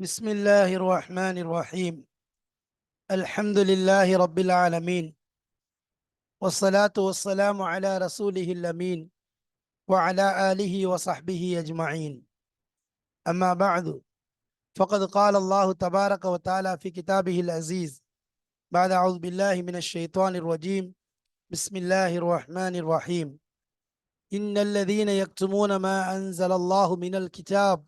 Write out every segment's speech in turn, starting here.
بسم الله الرحمن الرحيم. الحمد لله رب العالمين. والصلاة والسلام على رسوله الأمين وعلى آله وصحبه أجمعين. أما بعد فقد قال الله تبارك وتعالى في كتابه العزيز بعد أعوذ بالله من الشيطان الرجيم. بسم الله الرحمن الرحيم. إن الذين يكتمون ما أنزل الله من الكتاب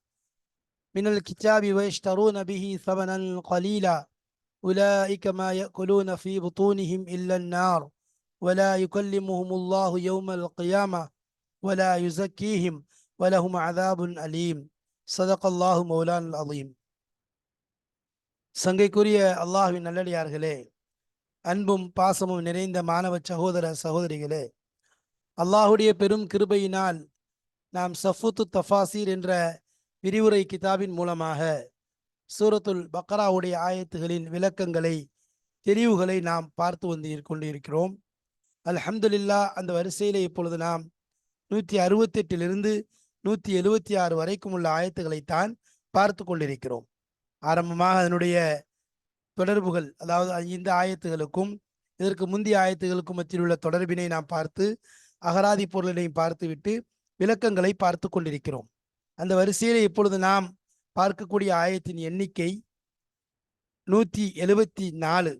من الكتاب ويشترون به ثمنا قليلا أولئك ما يأكلون في بطونهم إلا النار ولا يكلمهم الله يوم القيامة ولا يزكيهم ولهم عذاب أليم صدق الله مولانا العظيم சங்கைக்குரிய அல்லாஹ்வின் நல்லடியார்களே அன்பும் பாசமும் நிறைந்த மாணவ சகோதர சகோதரிகளே அல்லாஹுடைய பெரும் கிருபையினால் நாம் சஃபுத்து தஃபாசீர் என்ற விரிவுரை கிதாபின் மூலமாக சூரத்துல் பக்ராவுடைய ஆயத்துகளின் விளக்கங்களை தெரிவுகளை நாம் பார்த்து வந்து கொண்டிருக்கிறோம். அல்ஹம்துலில்லா அந்த வரிசையிலே இப்பொழுது நாம் நூற்றி அறுபத்தெட்டிலிருந்து நூற்றி எழுபத்தி ஆறு வரைக்கும் உள்ள ஆயத்துக்களைத்தான் பார்த்து கொண்டிருக்கிறோம். ஆரம்பமாக அதனுடைய தொடர்புகள் அதாவது இந்த ஆயத்துகளுக்கும் இதற்கு முந்தைய ஆயத்துகளுக்கும் மத்தியில் உள்ள தொடர்பினை நாம் பார்த்து அகராதி பொருளினையும் பார்த்துவிட்டு விளக்கங்களை பார்த்து கொண்டிருக்கிறோம். அந்த வரிசையில் இப்பொழுது நாம் பார்க்கக்கூடிய ஆயத்தின் எண்ணிக்கை நூற்றி எழுபத்தி நாலு.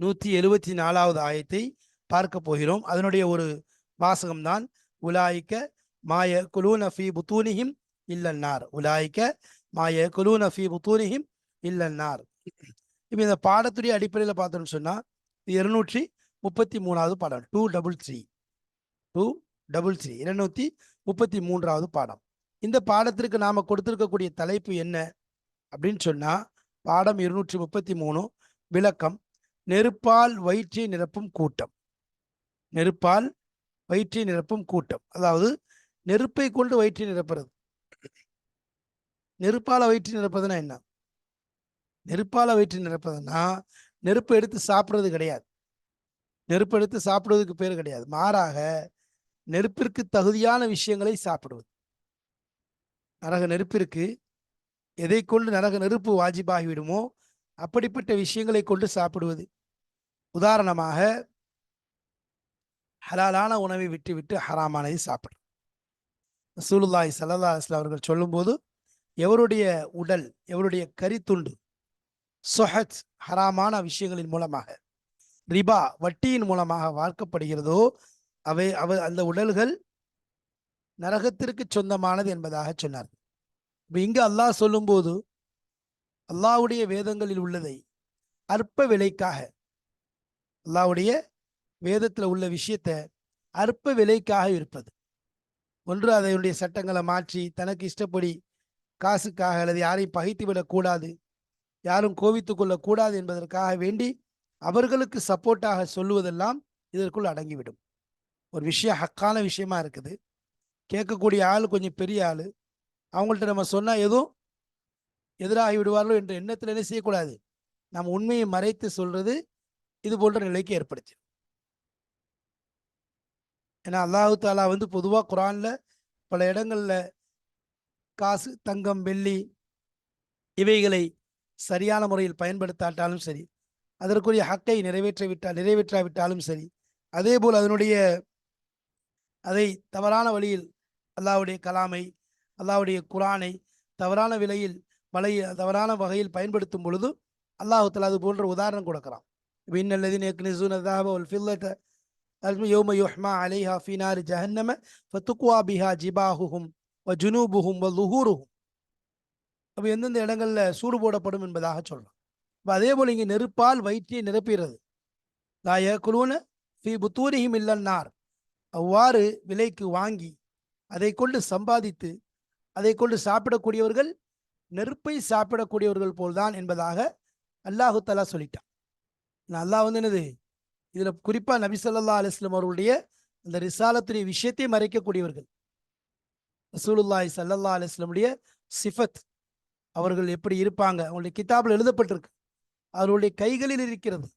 நூற்றி எழுபத்தி நாலாவது ஆயத்தை பார்க்க போகிறோம். அதனுடைய ஒரு வாசகம்தான் உலாய்க்க மாய குலூன ஃபி புத்தூனிஹிம் இல்லன்னார். உலாய்க்க மாய குலூன ஃபி புத்தூனிஹிம் இல்லன்னார். இப்போ இந்த பாடத்துடைய அடிப்படையில் பார்த்தோம்னு சொன்னால் இருநூற்றி முப்பத்தி மூணாவது பாடம் two double three. Two double three இருநூத்தி முப்பத்தி மூன்றாவது பாடம். இந்த பாடத்திற்கு நாம கொடுத்திருக்கக்கூடிய தலைப்பு என்ன? அப்படின்னு சொன்னா பாடம் இருநூற்றி முப்பத்தி மூணு விளக்கம். நெருப்பால் வயிற்றை நிரப்பும் கூட்டம். நெருப்பால் வயிற்றை நிரப்பும் கூட்டம். அதாவது நெருப்பை கொண்டு வயிற்றை நிரப்புறது. நெருப்பால வயிற்றை நிரப்பதுன்னா என்ன? நெருப்பால வயிற்றை நிரப்பதுன்னா நெருப்பு எடுத்து சாப்பிடுறது கிடையாது. நெருப்பு எடுத்து சாப்பிடுவதற்கு பேர் கிடையாது. மாறாக நெருப்பிற்கு தகுதியான விஷயங்களை சாப்பிடுவது. நரக நெருப்பிற்கு எதை கொண்டு நரக நெருப்பு வாஜிபாகிவிடுமோ அப்படிப்பட்ட விஷயங்களை கொண்டு சாப்பிடுவது. உதாரணமாக ஹலாலான உணவை விட்டு விட்டு ஹராமானதை சாப்பிடும் ரசூலுல்லாஹி சல்லா அஸ்லாம் அவர்கள் சொல்லும்போது எவருடைய உடல் எவருடைய கரித்துண்டு சொஹத் ஹராமான விஷயங்களின் மூலமாக ரிபா வட்டியின் மூலமாக வார்க்கப்படுகிறதோ அவை அவ அந்த உடல்கள் நரகத்திற்கு சொந்தமானது என்பதாக சொன்னார். இப்போ இங்கு அல்லாஹ் சொல்லும்போது அல்லாஹ்வுடைய வேதங்களில் உள்ளதை அற்ப விலைக்காக அல்லாவுடைய வேதத்தில் உள்ள விஷயத்த அற்ப விலைக்காக இருப்பது ஒன்று அதனுடைய சட்டங்களை மாற்றி தனக்கு இஷ்டப்படி காசுக்காக அல்லது யாரையும் பகைத்து விடக்கூடாது யாரும் கோவித்துக் கொள்ளக்கூடாது என்பதற்காக வேண்டி அவர்களுக்கு சப்போர்ட்டாக சொல்லுவதெல்லாம் இதற்குள் அடங்கிவிடும். ஒரு விஷயம் ஹக்கான விஷயமா இருக்குது. கேட்கக்கூடிய ஆள் கொஞ்சம் பெரிய ஆள். அவங்கள்ட்ட நம்ம சொன்னால் எதுவும் எதிராகி விடுவார்களோ என்ற எண்ணத்தில் என்ன செய்யக்கூடாது? நம்ம உண்மையை மறைத்து சொல்றது இது போன்ற நிலைக்கு ஏற்படுச்சு ஏன்னா அல்லாஹு தாலா வந்து பொதுவாக குரான்ல பல இடங்களில் காசு தங்கம் வெள்ளி இவைகளை சரியான முறையில் பயன்படுத்தாட்டாலும் சரி அதற்குரிய ஹக்கை நிறைவேற்றி விட்டால் நிறைவேற்றாவிட்டாலும் சரி அதே போல் அதனுடைய அதை தவறான வழியில் அல்லாவுடைய கலாமை அல்லாவுடைய குரானை தவறான விலையில் வலை தவறான வகையில் பயன்படுத்தும் பொழுது அல்லாஹுத்தில் அது போன்ற உதாரணம் கொடுக்குறான். இன்னல்லதின் யக்னிசூனதாக ஒல் ஃபில்லட்ட யோம யுஹ்மா அலைஹா ஃபினார் ஜஹன்னம ஃபத்துக்குவா பிஹா ஜிபாஹுஹும் வ ஜுனூபுஹும் வ லுஹூருஹும் அப்போ எந்தெந்த இடங்களில் சூடு போடப்படும் என்பதாக சொல்கிறான் இப்போ அதே போல் இங்கே நெருப்பால் வயிற்றை நிரப்புகிறது தாய குழுன ஃபி புத்தூரிஹிம் இல்லன்னார் அவ்வாறு விலைக்கு வாங்கி அதை கொண்டு சம்பாதித்து அதை கொண்டு சாப்பிடக்கூடியவர்கள் நெருப்பை சாப்பிடக்கூடியவர்கள் போல்தான் என்பதாக அல்லாஹு தலா சொல்லிட்டான். அல்லாஹ் வந்து என்னது? இதுல குறிப்பா நபி சொல்லா அலிஸ்லாம் அவர்களுடைய அந்த ரிசாலத்துடைய விஷயத்தை மறைக்கக்கூடியவர்கள். ரசூலுல்லாய் சல்லல்லா அலிஸ்லமுடைய சிஃபத் அவர்கள் எப்படி இருப்பாங்க? அவங்களுடைய கிதாபில் எழுதப்பட்டிருக்கு. அவர்களுடைய கைகளில் இருக்கிறது.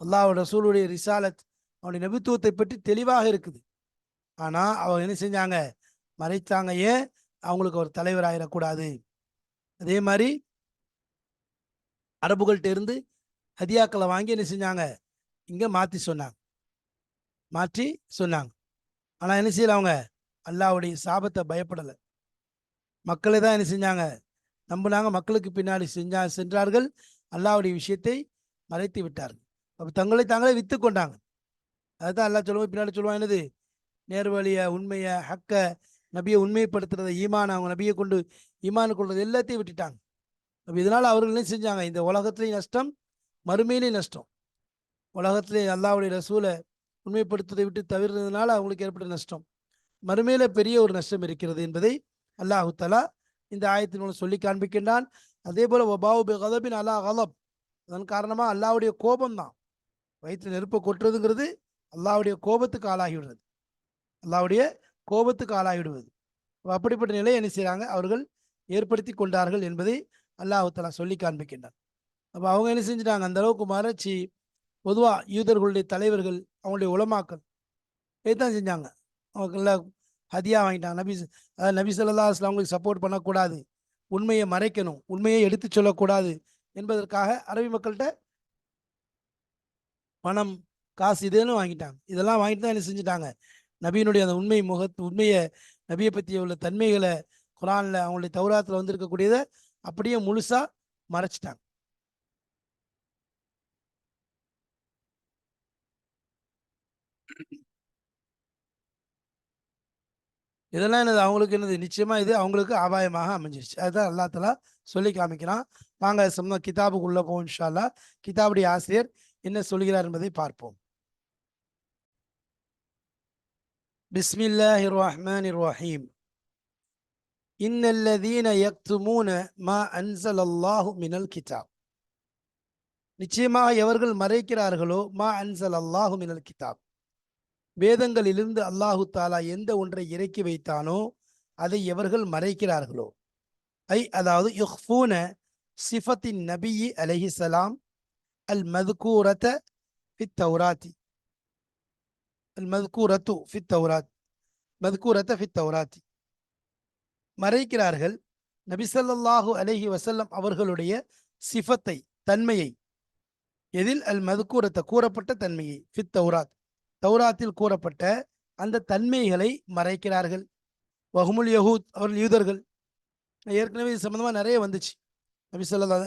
அல்லாஹ் ரசூலுடைய ரிசாலத் அவனுடைய நபித்துவத்தை பற்றி தெளிவாக இருக்குது. ஆனால் அவங்க என்ன செஞ்சாங்க? மறைத்தாங்க ஏன் அவங்களுக்கு ஒரு தலைவர் ஆயிடக்கூடாது அதே மாதிரி அரபுகள்கிட்ட இருந்து ஹதியாக்களை வாங்கி என்ன செஞ்சாங்க? இங்கே மாற்றி சொன்னாங்க. மாற்றி சொன்னாங்க. ஆனால் என்ன செய்யல அவங்க? அல்லாவுடைய சாபத்தை பயப்படலை. மக்களை தான் என்ன செஞ்சாங்க? நம்பினாங்க மக்களுக்கு பின்னாடி செஞ்சா சென்றார்கள். அல்லாவுடைய விஷயத்தை மறைத்து விட்டார்கள். அப்போ தங்களை தாங்களே வித்து கொண்டாங்க. அதுதான் எல்லாம் சொல்லுவோம் பின்னாடி சொல்லுவான் என்னது? நேர்வழிய உண்மையை ஹக்க நபியை உண்மைப்படுத்துறத ஈமான் அவங்க நபியை கொண்டு ஈமான் கொள்றது எல்லாத்தையும் விட்டுட்டாங்க. அப்போ இதனால் அவர்களையும் செஞ்சாங்க? இந்த உலகத்துலேயும் நஷ்டம் மறுமையிலையும் நஷ்டம். உலகத்திலே அல்லாவுடைய ரசூலை உண்மைப்படுத்துவதை விட்டு தவிர்த்ததுனால அவங்களுக்கு ஏற்பட்ட நஷ்டம். மறுமையில பெரிய ஒரு நஷ்டம் இருக்கிறது என்பதை அல்லாஹு தலா இந்த ஆயத்தின் மூலம் சொல்லி காண்பிக்கின்றான். அதே போல ஒபாவு கதபின் அல்லா கலப் அதன் காரணமாக அல்லாவுடைய கோபம் தான் வயிற்று நெருப்பை கொட்டுறதுங்கிறது அல்லாவுடைய கோபத்துக்கு ஆளாகிவிடுறது. அல்லாவுடைய கோபத்துக்கு ஆளாகிவிடுவது. அப்படிப்பட்ட நிலையை என்ன செய்கிறாங்க அவர்கள் ஏற்படுத்தி கொண்டார்கள் என்பதை அல்லாஹு தலா சொல்லி காண்பிக்கின்றார் அப்போ அவங்க என்ன செஞ்சிட்டாங்க? அந்த அளவுக்கு மறைச்சி பொதுவாக யூதர்களுடைய தலைவர்கள் அவங்களுடைய உலமாக்கள் இதைத்தான் செஞ்சாங்க. அவங்கள ஹதியா வாங்கிட்டாங்க. நபி அதாவது நபி சொல்லா அஸ்லாம் அவங்களுக்கு சப்போர்ட் பண்ணக்கூடாது. உண்மையை மறைக்கணும். உண்மையை எடுத்து சொல்லக்கூடாது என்பதற்காக அரபி மக்கள்கிட்ட பணம் காசு இதுன்னு வாங்கிட்டாங்க. இதெல்லாம் வாங்கிட்டு தான் என்ன செஞ்சுட்டாங்க? நபியினுடைய அந்த உண்மை முக உண்மையை நபியை பற்றிய உள்ள தன்மைகளை குரானில் அவங்களுடைய தௌராத்தில் வந்திருக்கக்கூடியதை அப்படியே முழுசாக மறைச்சிட்டாங்க. இதெல்லாம் என்னது? அவங்களுக்கு என்னது? நிச்சயமாக இது அவங்களுக்கு ஆபாயமாக அமைஞ்சிருச்சு. அதுதான் அல்லா சொல்லி காமிக்கிறான். வாங்க சொன்ன கிதாபுக்குள்ளே போவோம் இன்ஷால்லா கிதாபுடைய ஆசிரியர் என்ன சொல்கிறார் என்பதை பார்ப்போம். بسم الله الرحمن الرحيم إن الذين يكتمون மா அன்சல் அல்லாஹு மினல் الكتاب நிச்சயமாக எவர்கள் மறைக்கிறார்களோ மா அன்சல் அல்லாஹு மினல் கிதாப். வேதங்களிலிருந்து அல்லாஹு தாலா எந்த ஒன்றை இறக்கி வைத்தானோ அதை எவர்கள் மறைக்கிறார்களோ? ஐ அதாவது யுஹ்ஃபூன சிஃபத்தின் நபியி அலஹிசலாம் அல் மதுக்கூரத ஃபித் தௌராத்தி மதுக்கூரத்து ஃபித் தௌராத் மதுக்கூரத்த ஃபித் தௌராத்தி மறைக்கிறார்கள். நபிசல்லாஹு அலஹி வசல்லம் அவர்களுடைய சிஃபத்தை தன்மையை. எதில்? அல் மதுக்கூரத்தை கூறப்பட்ட தன்மையை. ஃபித் தௌராத் தௌராத்தில் கூறப்பட்ட அந்த தன்மைகளை மறைக்கிறார்கள். வஹமுல் யஹூத் அவர்கள் யூதர்கள். ஏற்கனவே இது சம்மந்தமாக நிறைய வந்துச்சு. நபி சொல்லா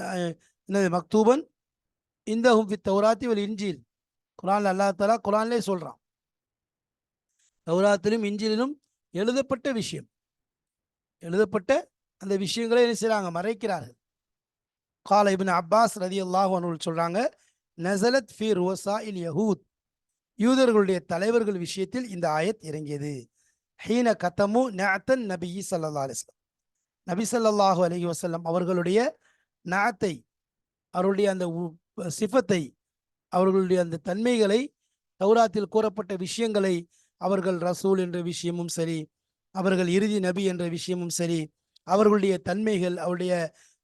என்னது? மக்தூபன். இந்த ஹும் தௌராத்தி ஒரு இஞ்சில் குரான் அல்லா தலா குரான்லே சொல்கிறான் தௌராத்திலும் இஞ்சிலும் எழுதப்பட்ட விஷயம். எழுதப்பட்ட அந்த விஷயங்களை என்ன செய்கிறாங்க மறைக்கிறார்கள். கால இபின் அப்பாஸ் ரதி அல்லாஹ் சொல்கிறாங்க நசலத் ஃபி ரோசா இல் யஹூத். யூதர்களுடைய தலைவர்கள் விஷயத்தில் இந்த ஆயத் இறங்கியது. ஹீன கத்தமு நாத்தன் நபி சல்லா அலிஸ்லாம் நபி சல்லாஹூ அலஹி வசல்லம் அவர்களுடைய நாத்தை அவருடைய அந்த சிஃபத்தை அவர்களுடைய அந்த தன்மைகளை தௌராத்தில் கூறப்பட்ட விஷயங்களை அவர்கள் ரசூல் என்ற விஷயமும் சரி அவர்கள் இறுதி நபி என்ற விஷயமும் சரி அவர்களுடைய தன்மைகள் அவருடைய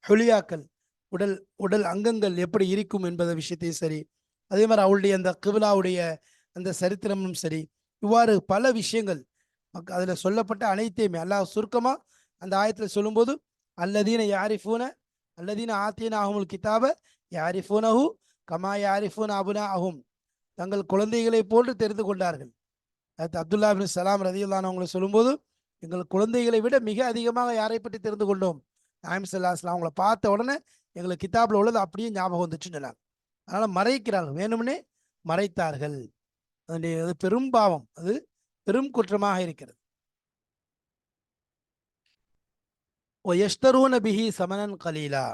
ஹொலியாக்கள் உடல் உடல் அங்கங்கள் எப்படி இருக்கும் என்பத விஷயத்தையும் சரி அதே மாதிரி அவளுடைய அந்த கிபிலாவுடைய அந்த சரித்திரமும் சரி இவ்வாறு பல விஷயங்கள் அதில் சொல்லப்பட்ட அனைத்தையுமே அல்லாஹ் சுருக்கமாக அந்த ஆயத்தில் சொல்லும்போது அல்லதீன யாரிஃபூன அல்லதீன ஆத்தீன ஆகுமுல் கிதாப யாரிஃபூனஹு கமா யாரிஃபூன் அபுனா ஆகும் தங்கள் குழந்தைகளை போன்று தெரிந்து கொண்டார்கள். அது அப்துல்லா பின் சலாம் ரதியுல்லான் அவங்களை சொல்லும்போது எங்கள் குழந்தைகளை விட மிக அதிகமாக யாரை பற்றி தெரிந்து கொண்டோம்? நாயம் சல்லாஸ்லாம் அவங்கள பார்த்த உடனே எங்களுக்கு கிதாபில் உள்ளது அப்படியே ஞாபகம் வந்துச்சுன்னு சொன்னாங்க. அதனால் மறைக்கிறார்கள். வேணும்னே மறைத்தார்கள். அதனுடைய அது பெரும் பாவம். அது பெரும் குற்றமாக இருக்கிறது. ஓ எஸ்தரூன பிஹி சமணன் கலீலா.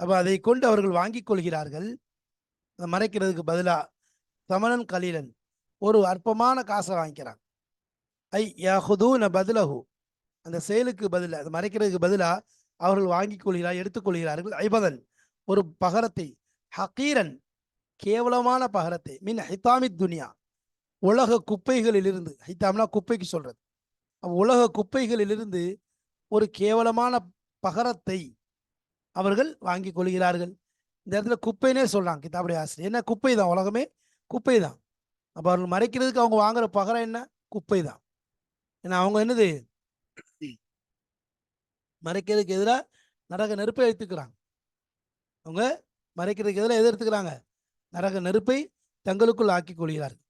அப்போ அதை கொண்டு அவர்கள் வாங்கிக் கொள்கிறார்கள். மறைக்கிறதுக்கு பதிலா சமணன் கலீலன். ஒரு அற்பமான காசை வாங்கிக்கிறாங்க ஐ யஹுதூன பதிலஹு. அந்த செயலுக்கு பதில் அது மறைக்கிறதுக்கு பதிலாக அவர்கள் வாங்கிக் கொள்கிறார் எடுத்துக்கொள்கிறார்கள் ஐபதன் ஒரு பகரத்தை ஹக்கீரன் கேவலமான பகரத்தை மின் ஹிதாமித் துனியா. உலக குப்பைகளிலிருந்து ஹைத்தாம்னா குப்பைக்கு சொல்றது. உலக குப்பைகளிலிருந்து ஒரு கேவலமான பகரத்தை அவர்கள் வாங்கி கொள்கிறார்கள். இந்த இடத்துல குப்பைனே சொல்றாங்க கிதாபுடைய ஆசிரியர். என்ன குப்பை தான் உலகமே குப்பை தான் அப்போ அவர்கள் மறைக்கிறதுக்கு அவங்க வாங்குற பகரம் என்ன? குப்பை தான் ஏன்னா அவங்க என்னது? மறைக்கிறதுக்கு எதிராக நரக நெருப்பை எடுத்துக்கிறாங்க அவங்க மறைக்கிறதுக்கு எதிராக எதை எடுத்துக்கிறாங்க? நரக நெருப்பை தங்களுக்குள் ஆக்கி கொள்கிறார்கள்.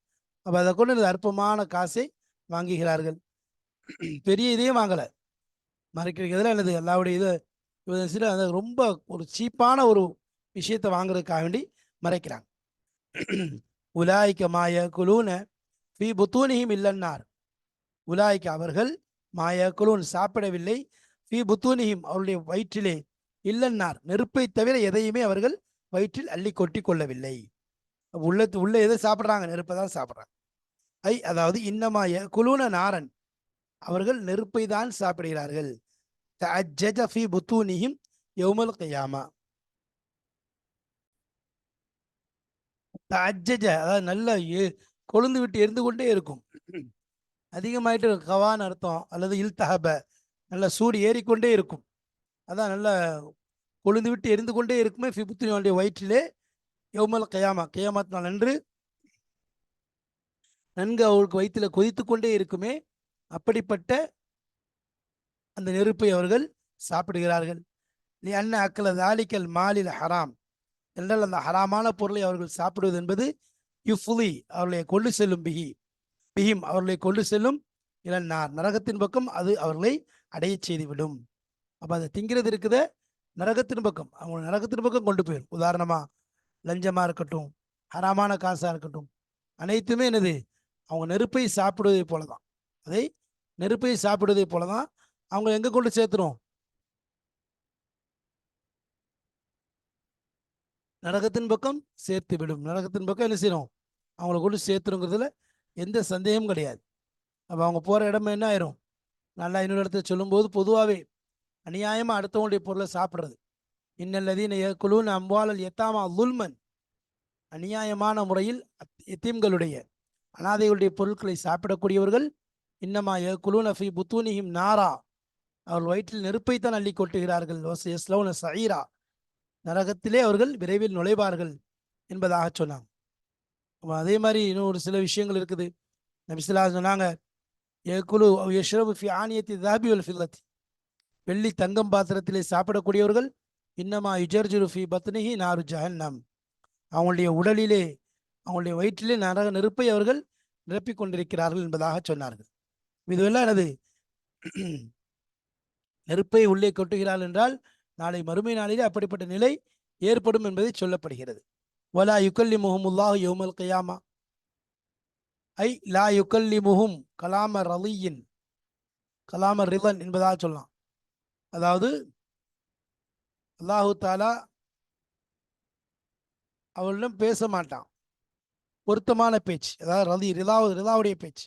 அப்போ அதை கொண்டு அற்பமான காசை வாங்குகிறார்கள். பெரிய இதையும் வாங்கலை. மறைக்கிறதுக்கு எதிராக என்னது? எல்லாவுடைய இது இது அந்த ரொம்ப ஒரு சீப்பான ஒரு விஷயத்தை வாங்குறதுக்காக வேண்டி மறைக்கிறாங்க. உலாய்க்க மாய குலூன ஃபி புத்தூனியும் இல்லன்னார். உலாய்க்க அவர்கள் மாய குலூன் சாப்பிடவில்லை ஃபி புத்தூனியும் அவருடைய வயிற்றிலே இல்லன்னார். நெருப்பை தவிர எதையுமே அவர்கள் வயிற்றில் அள்ளி கொட்டி கொள்ளவில்லை. உள்ளத்து உள்ள எதை சாப்பிட்றாங்க? நெருப்பை தான் சாப்பிட்றாங்க. ஐ அதாவது இன்னமாய குலூன நாரன் அவர்கள் நெருப்பை தான் சாப்பிடுகிறார்கள். தஅஜ்ஜஜ ஃபி புத்தூனியும் யௌமல் கயாமா. தஅஜ்ஜஜ அதாவது நல்ல கொழுந்து விட்டு எரிந்து கொண்டே இருக்கும். அதிகமாயிட்டு கவான்னு அர்த்தம் அல்லது இல்தஹப நல்ல சூடு ஏறிக்கொண்டே இருக்கும். அதான் நல்ல கொழுந்து விட்டு எரிந்து கொண்டே இருக்குமே ஃபிபுத்தினுடைய வயிற்றிலே யௌமல் கயாமா கயாமத் நாள் அன்று. நன்கு அவளுக்கு வயிற்றில் கொதித்து கொண்டே இருக்குமே அப்படிப்பட்ட அந்த நெருப்பை அவர்கள் சாப்பிடுகிறார்கள். நீ அண்ண அக்கல தாலிக்கல் மாலில் ஹராம். என்றால் அந்த ஹராமான பொருளை அவர்கள் சாப்பிடுவது என்பது யுஃபுலி அவர்களை கொண்டு செல்லும் பிஹி. பிகிம் அவர்களை கொண்டு செல்லும் இளநார் நரகத்தின் பக்கம் அது அவர்களை அடையச் செய்துவிடும். அப்போ அதை திங்கிறது இருக்குத நரகத்தின் பக்கம். அவங்க நரகத்தின் பக்கம் கொண்டு போயிடும் உதாரணமாக லஞ்சமாக இருக்கட்டும் ஹராமான காசாக இருக்கட்டும் அனைத்துமே என்னது? அவங்க நெருப்பை சாப்பிடுவதை போல தான் அதை நெருப்பை சாப்பிடுவதை போல தான் அவங்க எங்கே கொண்டு சேர்த்துரும்? நரகத்தின் பக்கம் சேர்த்து விடும். நரகத்தின் பக்கம் என்ன செய்யணும்? அவங்கள கொண்டு சேர்த்துருங்கிறதுல எந்த சந்தேகமும் கிடையாது. அப்போ அவங்க போகிற இடம் என்ன ஆயிரும்? நல்லா இன்னொரு இடத்துல சொல்லும்போது பொதுவாகவே அநியாயமாக அடுத்தவங்களுடைய பொருளை சாப்பிட்றது. இன்னல்லதீன குழுன்னு அம்பாலல் எத்தாமா லுல்மன் அநியாயமான முறையில் அத்- எத்தீம்களுடைய அனாதைகளுடைய பொருட்களை சாப்பிடக்கூடியவர்கள் இன்னமா குழுன் அஃபி புத்தூனிஹிம் நாரா. அவர்கள் வயிற்றில் நெருப்பைத்தான் அள்ளி கொட்டுகிறார்கள். எஸ்லவுன சஈரா நரகத்திலே அவர்கள் விரைவில் நுழைவார்கள் என்பதாக சொன்னாங்க. அதே மாதிரி இன்னும் ஒரு சில விஷயங்கள் இருக்குது. நபிசுல்லா சொன்னாங்க ஏகுலு யஷ்ரபு ஃபி ஆனியத்தி தாபி வல் ஃபில்லத்தி. வெள்ளி தங்கம் பாத்திரத்திலே சாப்பிடக்கூடியவர்கள் இன்னமா யுஜர்ஜுரு ஃபி பத்னிஹி நாரு ஜஹன்னம். அவங்களுடைய உடலிலே அவங்களுடைய வயிற்றிலே நரக நெருப்பை அவர்கள் நிரப்பிக் கொண்டிருக்கிறார்கள் என்பதாக சொன்னார்கள். இதுவெல்லாம் எனது நெருப்பை உள்ளே கொட்டுகிறாள் என்றால் நாளை மறுமை நாளிலே அப்படிப்பட்ட நிலை ஏற்படும் என்பதை சொல்லப்படுகிறது. வலா யுக்கல்லி முஹமுல்லாஹ் யோமல் கயாமா. ஐ லா யுக்கல்லி முஹும் கலாம ரலியின் கலாம ரிதன் என்பதாக சொல்லலாம். அதாவது அல்லாஹு தாலா அவளிடம் பேச மாட்டான். பொருத்தமான பேச்சு அதாவது ரதி ரிதாவது ரிதாவுடைய பேச்சு.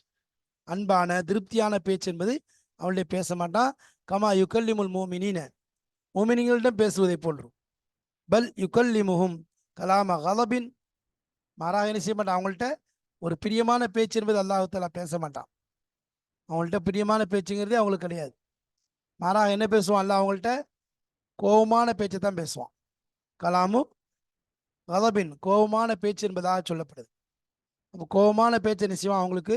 அன்பான திருப்தியான பேச்சு என்பது அவளுடைய பேச மாட்டான். கமா யுக்கல்லிமுல் மோமினின மோமினிகளிடம் பேசுவதை போன்றும். பல் யுக்கல்லிமுஹும் கலாம கலபின் மாறாக என்ன செய்ய மாட்டான்? அவங்கள்ட்ட ஒரு பிரியமான பேச்சு என்பது அல்லாஹு பேச மாட்டான். அவங்கள்ட்ட பிரியமான பேச்சுங்கிறதே அவங்களுக்கு கிடையாது. மாறாக என்ன பேசுவான்? அல்ல அவங்கள்ட்ட கோபமான பேச்சை தான் பேசுவான். கலாமு கதபின் கோபமான பேச்சு என்பதாக சொல்லப்படுது. அப்போ கோபமான பேச்சை நிச்சயமாக அவங்களுக்கு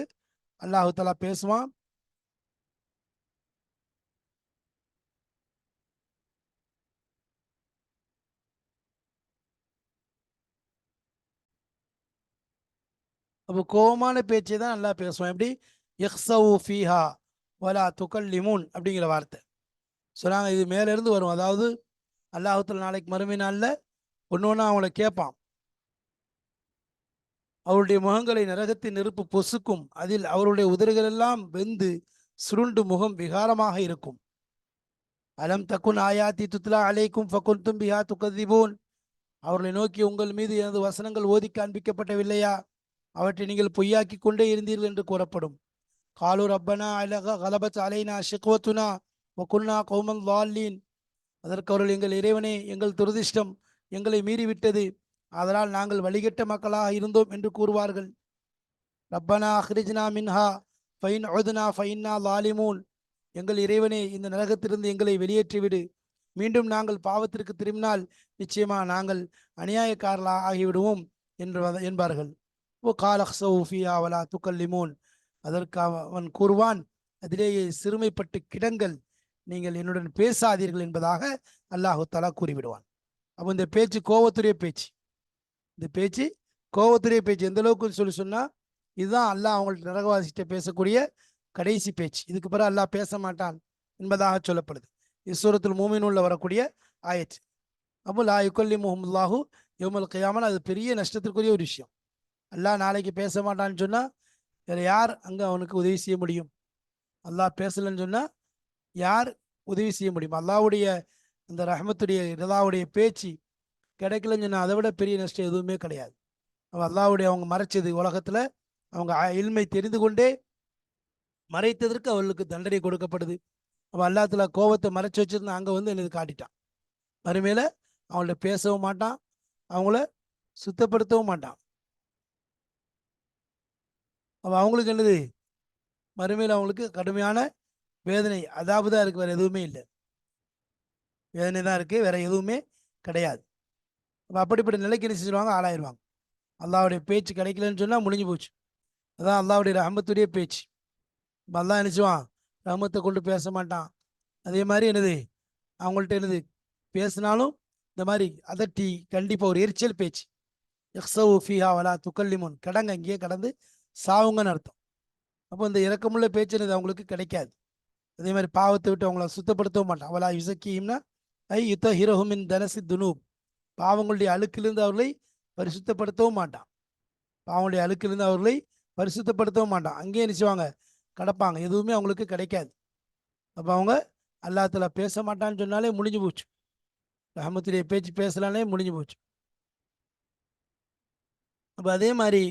அல்லாஹு தாலா பேசுவான். அப்போ கோபமான பேச்சை தான் நல்லா பேசுவோம் எப்படி? எக்ஸவு ஃபீஹா வலா துக்கல்லிமூன் அப்படிங்கிற வார்த்தை. சொன்னாங்க இது மேலேருந்து வரும் அதாவது அல்லாஹத்தில் நாளைக்கு மறுமை நாளில் ஒன்று ஒன்றா அவங்கள கேட்பான். அவருடைய முகங்களை நரகத்தின் நெருப்பு பொசுக்கும். அதில் அவருடைய உதடுகள் எல்லாம் வெந்து சுருண்டு முகம் விகாரமாக இருக்கும். அலம் தக்குன் ஆயாத்தி துத்லா அலைக்கும் ஃபக்குன் தும்பிஹா துக்கதிபூன் அவர்களை நோக்கி உங்கள் மீது எனது வசனங்கள் ஓதி காண்பிக்கப்படவில்லையா அவற்றை நீங்கள் பொய்யாக்கி கொண்டே இருந்தீர்கள் என்று கூறப்படும். காலு ரப்பனா அலக கலபத் அலைனா ஷிக்வத்துனா ஒக்குன்னா கௌமன் வால்லீன். அதற்கு அவர்கள் எங்கள் இறைவனே எங்கள் துரதிர்ஷ்டம் எங்களை மீறிவிட்டது. அதனால் நாங்கள் வழிகட்ட மக்களாக இருந்தோம் என்று கூறுவார்கள். ரப்பனா அஹ்ரிஜ்னா மின்ஹா ஃபைன் ஒதுனா ஃபைன்னா லாலிமூன் எங்கள் இறைவனே இந்த நரகத்திலிருந்து எங்களை வெளியேற்றிவிடு. மீண்டும் நாங்கள் பாவத்திற்கு திரும்பினால் நிச்சயமா நாங்கள் அநியாயக்காரர்களாக ஆகிவிடுவோம் என்று என்பார்கள். ஓ காலஹ்சௌஃபியா வலா துக்கல்லிமூன் அதற்கு அவன் கூறுவான் அதிலேயே சிறுமைப்பட்டு கிடங்கள் நீங்கள் என்னுடன் பேசாதீர்கள் என்பதாக அல்லாஹு தாலா கூறிவிடுவான். அப்போ இந்த பேச்சு கோவத்துடைய பேச்சு. இந்த பேச்சு கோவத்துடைய பேச்சு. எந்த அளவுக்கு சொல்லி சொன்னால் இதுதான் அல்லாஹ் அவங்கள்ட்ட நரகவாசிட்ட பேசக்கூடிய கடைசி பேச்சு. இதுக்கு பிறகு அல்லாஹ் பேச மாட்டான் என்பதாக சொல்லப்படுது. இஸ்வரத்தில் மூமினுள்ள வரக்கூடிய ஆயிடுச்சு அப்போ லா யுக்கல்லி முஹம்லாஹு யோமல் கையாமல் அது பெரிய நஷ்டத்திற்குரிய ஒரு விஷயம். அல்லாஹ் நாளைக்கு பேச மாட்டான்னு சொன்னால் வேறு யார் அங்கே அவனுக்கு உதவி செய்ய முடியும்? அல்லாஹ் பேசலன்னு சொன்னால் யார் உதவி செய்ய முடியும்? அல்லாஹ்வுடைய அந்த ரஹமத்துடைய ரதாவுடைய பேச்சு கிடைக்கலன்னு சொன்னால் அதை விட பெரிய நஷ்டம் எதுவுமே கிடையாது. அவள் அல்லாவுடைய அவங்க மறைச்சது உலகத்தில் அவங்க அ- இல்மை தெரிந்து கொண்டே மறைத்ததற்கு அவர்களுக்கு தண்டனை கொடுக்கப்படுது. அவள் அல்லாத்துல கோபத்தை மறைச்சி வச்சிருந்தா அங்கே வந்து எனக்கு காட்டிட்டான். மறுமையில் அவங்கள்ட்ட பேசவும் மாட்டான் அவங்கள சுத்தப்படுத்தவும் மாட்டான். அப்போ அவங்களுக்கு என்னது? மறுமையில் அவங்களுக்கு கடுமையான வேதனை. அதாவது தான் இருக்குது வேறு எதுவுமே இல்லை. வேதனை தான் இருக்குது வேறு எதுவுமே கிடையாது. அப்போ அப்படிப்பட்ட நிலைக்கு என்ன செஞ்சிருவாங்க? ஆளாயிருவாங்க. அல்லாவுடைய பேச்சு கிடைக்கலன்னு சொன்னால் முடிஞ்சு போச்சு. அதான் அல்லாவுடைய ரஹமத்துடைய பேச்சு. இப்போ அல்லா நினச்சிவான் ரஹமத்தை கொண்டு பேச மாட்டான். அதே மாதிரி என்னது? அவங்கள்ட்ட என்னது? பேசினாலும் இந்த மாதிரி அதட்டி கண்டிப்பாக ஒரு எரிச்சல் பேச்சு. எக்ஸவு ஃபீஹா வலா துக்கல்லிமுன். கடங்க அங்கேயே கடந்து சாவுங்கன்னு அர்த்தம். அப்போ இந்த இறக்கமுள்ள பேச்சு என்னது அவங்களுக்கு கிடைக்காது. அதே மாதிரி பாவத்தை விட்டு அவங்கள சுத்தப்படுத்தவும் மாட்டான் அவளா யுசக்கியம்னா ஐ யுத்த ஹீரோஹுமின் தனசி துனூப். பாவங்களுடைய அழுக்கிலிருந்து அவர்களை பரிசுத்தப்படுத்தவும் மாட்டான். பாவங்களுடைய அழுக்கிலிருந்து அவர்களை பரிசுத்தப்படுத்தவும் மாட்டான். அங்கேயே நினைச்சுவாங்க கிடப்பாங்க. எதுவுமே அவங்களுக்கு கிடைக்காது. அப்போ அவங்க அல்லாத்துல பேச மாட்டான்னு சொன்னாலே முடிஞ்சு போச்சு. ரஹமத்துடைய பேச்சு பேசலானே முடிஞ்சு போச்சு. அப்போ அதே மாதிரி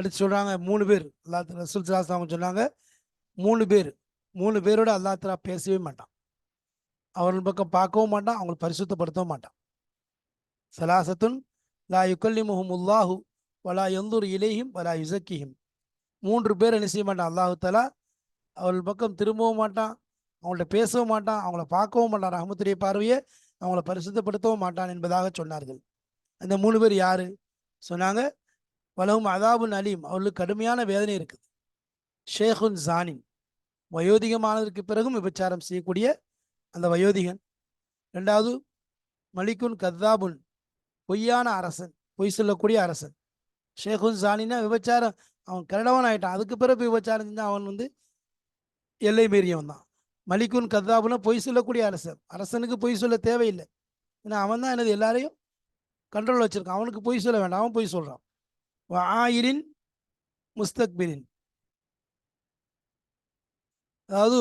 அடுத்து சொல்கிறாங்க மூணு பேர். அல்லா ரசூல் அவங்க சொன்னாங்க மூணு பேர். மூணு பேரோட அல்லா தலா பேசவே மாட்டான். அவர்கள் பக்கம் பார்க்கவும் மாட்டான் அவங்களை பரிசுத்தப்படுத்தவும் மாட்டான். சலாசத்துன் லா யுக்கல்லிமுஹும் உல்லாஹு வலா எந்தூர் இலேஹிம் வலா யுசக்கியும் மூன்று பேர் என்ன செய்ய மாட்டான் அல்லாஹு தலா அவர்கள் பக்கம் திரும்பவும் மாட்டான் அவங்கள்ட்ட பேசவும் மாட்டான் அவங்கள பார்க்கவும் மாட்டான் ரஹமத்துடைய பார்வையை அவங்கள பரிசுத்தப்படுத்தவும் மாட்டான் என்பதாக சொன்னார்கள். அந்த மூணு பேர் யாரு? சொன்னாங்க வலவும் அதாபுன் அலீம். அவர்களுக்கு கடுமையான வேதனை இருக்குது. ஷேகுன் ஜானின் வயோதிகமானதற்கு பிறகும் விபச்சாரம் செய்யக்கூடிய அந்த வயோதிகன். ரெண்டாவது மலிக்குன் கத்தாபுன். பொய்யான அரசன். பொய் சொல்லக்கூடிய அரசன். ஷேகுன் ஜானின்னா விபச்சாரம் அவன் கரடவன் ஆயிட்டான். அதுக்கு பிறகு விபச்சாரம் செஞ்சால் அவன் வந்து எல்லை மீறியவன் தான். மலிக்குன் கத்தாபுனா பொய் சொல்லக்கூடிய அரசன். அரசனுக்கு பொய் சொல்ல தேவையில்லை. ஏன்னா அவன் தான் என்னது எல்லாரையும் கண்ட்ரோல் வச்சுருக்கான். அவனுக்கு பொய் சொல்ல வேண்டாம். அவன் பொய் சொல்கிறான் ஆயிரின் முஸ்தக்பிரின். அதாவது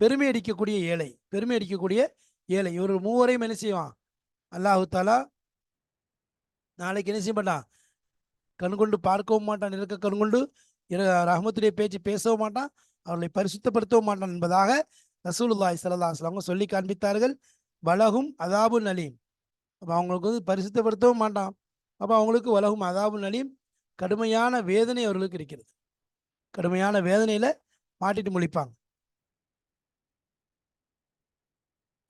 பெருமை அடிக்கக்கூடிய ஏழை பெருமை அடிக்கக்கூடிய ஏழை. இவர் மூவரையும் என்ன செய்வான்? அல்லாஹு தாலா நாளைக்கு என்ன செய்ய மாட்டான்? கண் கொண்டு பார்க்கவும் மாட்டான் இருக்க கண் கொண்டு. ரஹமத்துடைய பேச்சு பேசவும் மாட்டான் அவர்களை பரிசுத்தப்படுத்தவும் மாட்டான் என்பதாக ரசூலுல்லாய் ஸல்லல்லாஹு அவங்க சொல்லி காண்பித்தார்கள். வலகும் அதாபு நலீம் அப்போ அவங்களுக்கு வந்து பரிசுத்தப்படுத்தவும் மாட்டான். அப்போ அவங்களுக்கு வலகும் அதாபு நலீம் கடுமையான வேதனை அவர்களுக்கு இருக்கிறது. கடுமையான வேதனையில மாட்டிட்டு முழிப்பாங்க.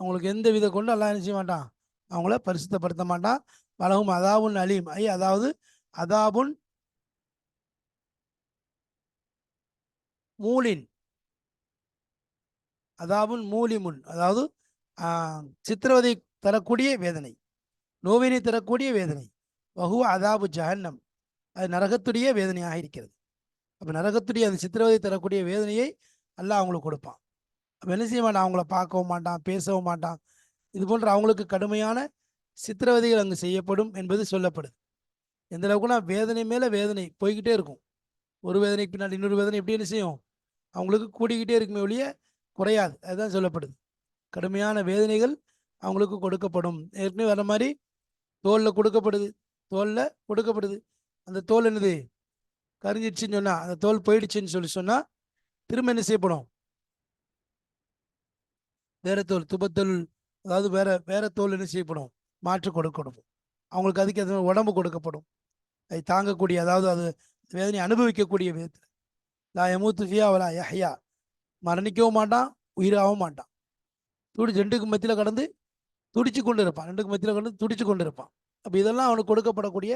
அவங்களுக்கு எந்த வித கொண்டு அல்லாஹ் என்ன செய்ய மாட்டான்? அவங்கள பரிசுத்தப்படுத்த மாட்டான். வலகும் அதாபுன் அலீம். ஐ அதாவது அதாபுன் மூலின். அதாபுன் மூலிமுன். அதாவது சித்திரவதை தரக்கூடிய வேதனை. நோவினை தரக்கூடிய வேதனை. வகுவ அதாபு ஜஹன்னம். அது நரகத்துடைய வேதனையாக இருக்கிறது. அப்போ நரகத்துடைய அந்த சித்திரவதை தரக்கூடிய வேதனையை அல்லாஹ் அவங்களுக்கு கொடுப்பான். அப்போ என்ன செய்ய மாட்டான்? அவங்கள பார்க்கவும் மாட்டான் பேசவும் மாட்டான். இது போன்ற அவங்களுக்கு கடுமையான சித்திரவதைகள் அங்கு செய்யப்படும் என்பது சொல்லப்படுது. எந்த அளவுக்குனா வேதனை மேலே வேதனை போய்கிட்டே இருக்கும். ஒரு வேதனைக்கு பின்னாடி இன்னொரு வேதனை எப்படி என்ன செய்யும்? அவங்களுக்கு கூடிக்கிட்டே இருக்குமே ஒழிய குறையாது. அதுதான் சொல்லப்படுது. கடுமையான வேதனைகள் அவங்களுக்கு கொடுக்கப்படும். ஏற்கனவே வர மாதிரி தோலில் கொடுக்கப்படுது. தோலில் கொடுக்கப்படுது. அந்த தோல் என்னது? கரிஞ்சிடுச்சுன்னு சொன்னா அந்த தோல் போயிடுச்சுன்னு சொல்லி சொன்னா திரும்ப என்ன செய்யப்படும்? வேற தோல் துபத்தோல் அதாவது வேற வேற தோல் என்ன செய்யப்படும்? மாற்று கொடுக்கப்படும் அவங்களுக்கு அதுக்கு அது உடம்பு கொடுக்கப்படும். அதை தாங்கக்கூடிய அதாவது அது வேதனை அனுபவிக்கக்கூடிய விதத்தில். நான் யமூத்து ஃபியா வலா யஹ்யா. மரணிக்கவும் மாட்டான் உயிராகவும் மாட்டான். துடி ரெண்டுக்கு மத்தியில் கடந்து துடிச்சு கொண்டு இருப்பான். ரெண்டுக்கு மத்தியில் கடந்து துடிச்சு கொண்டு இருப்பான். அப்போ இதெல்லாம் அவனுக்கு கொடுக்கப்படக்கூடிய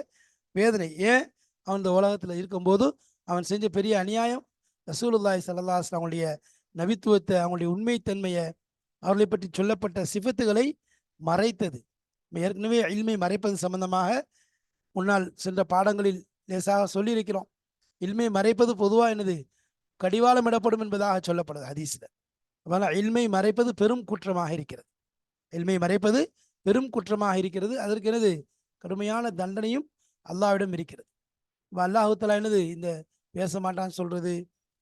வேதனை. ஏன்? அவன் இந்த உலகத்தில் இருக்கும்போது அவன் செஞ்ச பெரிய அநியாயம். ரசூலுல்லாஹி ஸல்லல்லாஹு அலைஹி அவங்களுடைய நபித்துவத்தை அவங்களுடைய உண்மைத்தன்மையை அவர்களை பற்றி சொல்லப்பட்ட சிபத்துகளை மறைத்தது. ஏற்கனவே இல்மை மறைப்பது சம்பந்தமாக முன்னால் சென்ற பாடங்களில் லேசாக சொல்லியிருக்கிறோம். இல்மை மறைப்பது பொதுவாக என்னது? கடிவாளம் இடப்படும் என்பதாக சொல்லப்படுது ஹதீஸில். அதனால் இல்மை மறைப்பது பெரும் குற்றமாக இருக்கிறது. இல்மை மறைப்பது பெரும் குற்றமாக இருக்கிறது. அதற்கு என்னது? கடுமையான தண்டனையும் அல்லாவிடம் இருக்கிறது. இப்போ அல்லாஹுத்தலா என்னது? இந்த பேச மாட்டான்னு சொல்றது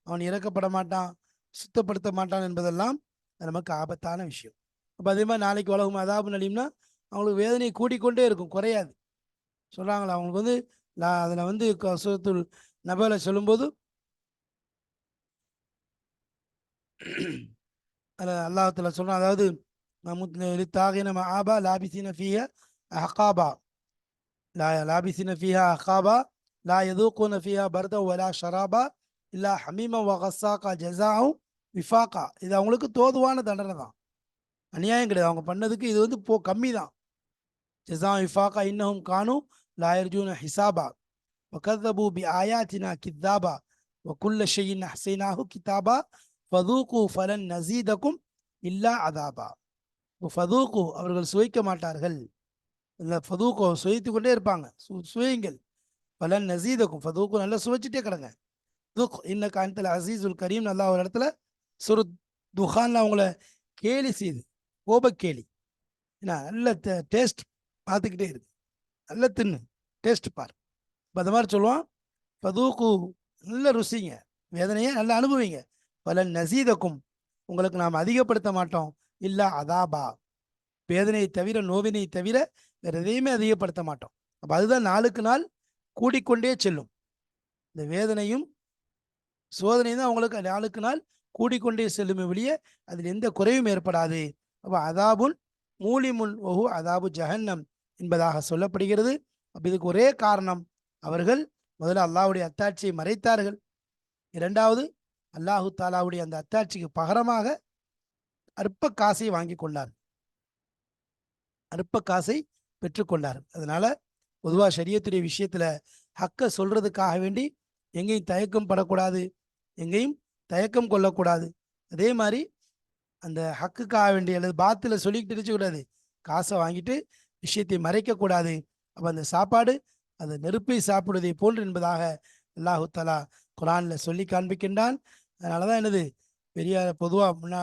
அவன் இறக்கப்பட மாட்டான் சுத்தப்படுத்த மாட்டான் என்பதெல்லாம் நமக்கு ஆபத்தான விஷயம். அப்போ அதே மாதிரி நாளைக்கு உலகம் அதாபு நலிம்னா அவங்களுக்கு வேதனை கூடிக்கொண்டே இருக்கும் குறையாது. சொல்கிறாங்களா அவங்களுக்கு வந்து லா- அதில் வந்து சுரத்துள் நபல சொல்லும்போது அதில் அல்லாஹத்தில் சொல்கிறான் அதாவது தாகின ஆபா லாபிசின ஃபிய ஹகாபா லா லாபிசின ஃபீஹா அகாபா லா எதுக்கூன ஃபீஹா பரத ஒலா ஷராபா இல்லா ஹமீம வகசாக்கா ஜசாவும் விஃபாக்கா இது அவங்களுக்கு தோதுவான தண்டனை தான். அநியாயம் கிடையாது. அவங்க பண்ணதுக்கு இது வந்து போ கம்மி தான் ஜசா விஃபாக்கா இன்னஹும் காணும் லாயர்ஜூன ஹிசாபா. வகதபு பி ஆயாத்தினா கித்தாபா. வகுல்ல ஷெயின் ஹசைனாஹு கிதாபா ஃபதூக்கு ஃபலன் நசீதக்கும் இல்லா அதாபா. ஃபதூக்கு அவர்கள் சுவைக்க மாட்டார்கள். இந்த ஃபதூக்கம் சுவைத்து கொண்டே இருப்பாங்க. சு சுவையுங்கள். பல நசீதக்கும். ஃபதூக்கும் நல்லா சுவைச்சிட்டே கிடங்க. துக் இன்ன காந்தல் அசீசுல் கரீம். நல்லா ஒரு இடத்துல சுரு துஹான்ல அவங்கள கேலி செய்து கேலி என்ன நல்ல டேஸ்ட் பார்த்துக்கிட்டே இருக்கு. நல்ல தின்னு டேஸ்ட் பார். இப்போ அந்த மாதிரி சொல்லுவான் ஃபதூக்கு நல்ல ருசிங்க. வேதனையை நல்லா அனுபவிங்க. பலன் நசீதக்கும். உங்களுக்கு நாம் அதிகப்படுத்த மாட்டோம். இல்லை அதாபா. வேதனையை தவிர நோவினை தவிர வேற எதையுமே அதிகப்படுத்த மாட்டோம். அப்போ அதுதான் நாளுக்கு நாள் கூடிக்கொண்டே செல்லும். இந்த வேதனையும் சோதனையும் தான் அவங்களுக்கு நாளுக்கு நாள் கூடிக்கொண்டே செல்லுமே வெளியே அதில் எந்த குறையும் ஏற்படாது. அப்போ அதாபுன் மூலிமுன் ஒஹு அதாபு ஜஹன்னம் என்பதாக சொல்லப்படுகிறது. அப்போ இதுக்கு ஒரே காரணம் அவர்கள் முதல்ல அல்லாவுடைய அத்தாட்சியை மறைத்தார்கள். இரண்டாவது அல்லாஹு தாலாவுடைய அந்த அத்தாட்சிக்கு பகரமாக அற்ப காசை வாங்கி கொண்டார். அற்ப காசை பெற்றுக்கொண்டார். அதனால பொதுவாக சரியத்துடைய விஷயத்துல ஹக்கை சொல்றதுக்காக வேண்டி எங்கேயும் தயக்கம் படக்கூடாது எங்கேயும் தயக்கம் கொள்ளக்கூடாது. அதே மாதிரி அந்த ஹக்குக்காக வேண்டி அல்லது பாத்துல சொல்லிக்கிட்டு இருக்கக்கூடாது காசை வாங்கிட்டு விஷயத்தை மறைக்கக்கூடாது அப்போ அந்த சாப்பாடு அந்த நெருப்பை சாப்பிடுவதை போன்று என்பதாக அல்லாஹு தலா குரான்ல சொல்லி காண்பிக்கின்றான். அதனாலதான் என்னது? பெரிய பொதுவாக முன்னா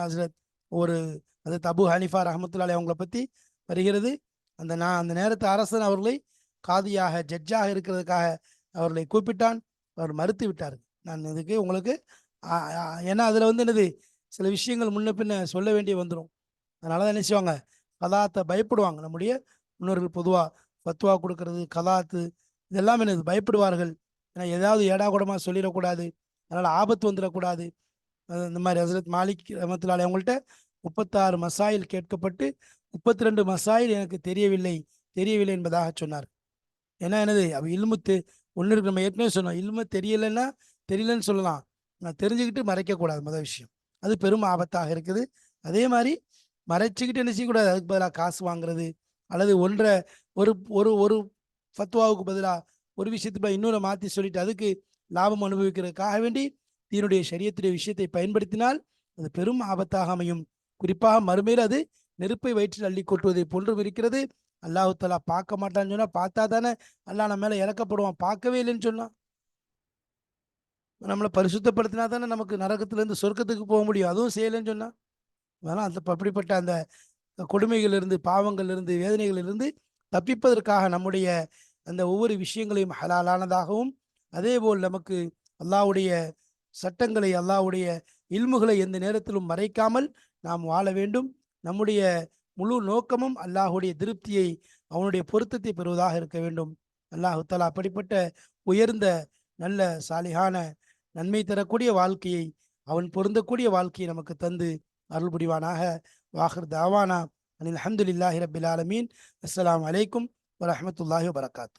ஒரு அது தபு ஹனிஃபா ரஹமத்துல்லாலே அவங்கள பற்றி வருகிறது. அந்த நான் அந்த நேரத்து அரசன் அவர்களை காதியாக ஜட்ஜாக இருக்கிறதுக்காக அவர்களை கூப்பிட்டான். அவர் மறுத்து விட்டார் நான் இதுக்கு உங்களுக்கு ஏன்னா அதில் வந்து என்னது சில விஷயங்கள் முன்ன பின்ன சொல்ல வேண்டிய வந்துடும் அதனால தான் நினைச்சுவாங்க கதாத்தை பயப்படுவாங்க. நம்முடைய முன்னோர்கள் பொதுவாக பத்துவா கொடுக்கறது கதாத்து இதெல்லாம் என்னது பயப்படுவார்கள். ஏன்னா ஏதாவது ஏடா கூடமாக சொல்லிடக்கூடாது. அதனால் ஆபத்து வந்துடக்கூடாது. இந்த மாதிரி ஹசரத் மாலிக் ரமத்துலாலே அவங்கள்ட்ட முப்பத்தாறு மசாயில் கேட்கப்பட்டு முப்பத்தி ரெண்டு மசாயில் எனக்கு தெரியவில்லை தெரியவில்லை என்பதாக சொன்னார். ஏன்னா என்னது? அவ இல்முத்து ஒன்று இருக்கு நம்ம ஏற்கனவே சொன்னோம். இல்மு தெரியலைன்னா தெரியலன்னு சொல்லலாம். நான் தெரிஞ்சுக்கிட்டு மறைக்கக்கூடாது முதல் விஷயம். அது பெரும் ஆபத்தாக இருக்குது. அதே மாதிரி மறைச்சிக்கிட்டு என்ன செய்யக்கூடாது? அதுக்கு பதிலாக காசு வாங்குறது அல்லது ஒன்றை ஒரு ஒரு ஒரு ஃபத்வாவுக்கு பதிலாக ஒரு விஷயத்துல இன்னொரு மாற்றி சொல்லிட்டு அதுக்கு லாபம் அனுபவிக்கிறதுக்காக வேண்டி தீனுடைய சரியத்துடைய விஷயத்தை பயன்படுத்தினால் அது பெரும் ஆபத்தாக அமையும். குறிப்பாக மறுமையில் அது நெருப்பை வயிற்றில் அள்ளி கொட்டுவதை போன்றும் இருக்கிறது. அல்லாஹு தலா பார்க்க மாட்டான்னு சொன்னா பார்த்தா தானே அல்லாஹ் நம்ம மேல இறக்கப்படுவான். பார்க்கவே இல்லைன்னு சொன்னான். நம்மளை பரிசுத்தப்படுத்தினா தானே நமக்கு நரகத்துலேருந்து சொர்க்கத்துக்கு போக முடியும். அதுவும் செய்யலைன்னு சொன்னால் அதனால் அந்த அப்படிப்பட்ட அந்த கொடுமைகளிலிருந்து பாவங்களிலிருந்து வேதனைகளிலிருந்து தப்பிப்பதற்காக நம்முடைய அந்த ஒவ்வொரு விஷயங்களையும் ஹலாலானதாகவும் அதே போல் நமக்கு அல்லாவுடைய சட்டங்களை அல்லாவுடைய இல்முகளை எந்த நேரத்திலும் மறைக்காமல் நாம் வாழ வேண்டும். நம்முடைய முழு நோக்கமும் அல்லாஹுடைய திருப்தியை அவனுடைய பொருத்தத்தை பெறுவதாக இருக்க வேண்டும். அல்லாஹு தலா அப்படிப்பட்ட உயர்ந்த நல்ல சாலிகான நன்மை தரக்கூடிய வாழ்க்கையை அவன் பொருந்தக்கூடிய வாழ்க்கையை நமக்கு தந்து அருள் புரிவானாக. வாஹர் தாவானா அனில் அஹமதுல்லாஹி ரபில் ஆலமீன். அஸ்லாம் அலைக்கும் வரமத்துல்லாஹி வபரகாத்து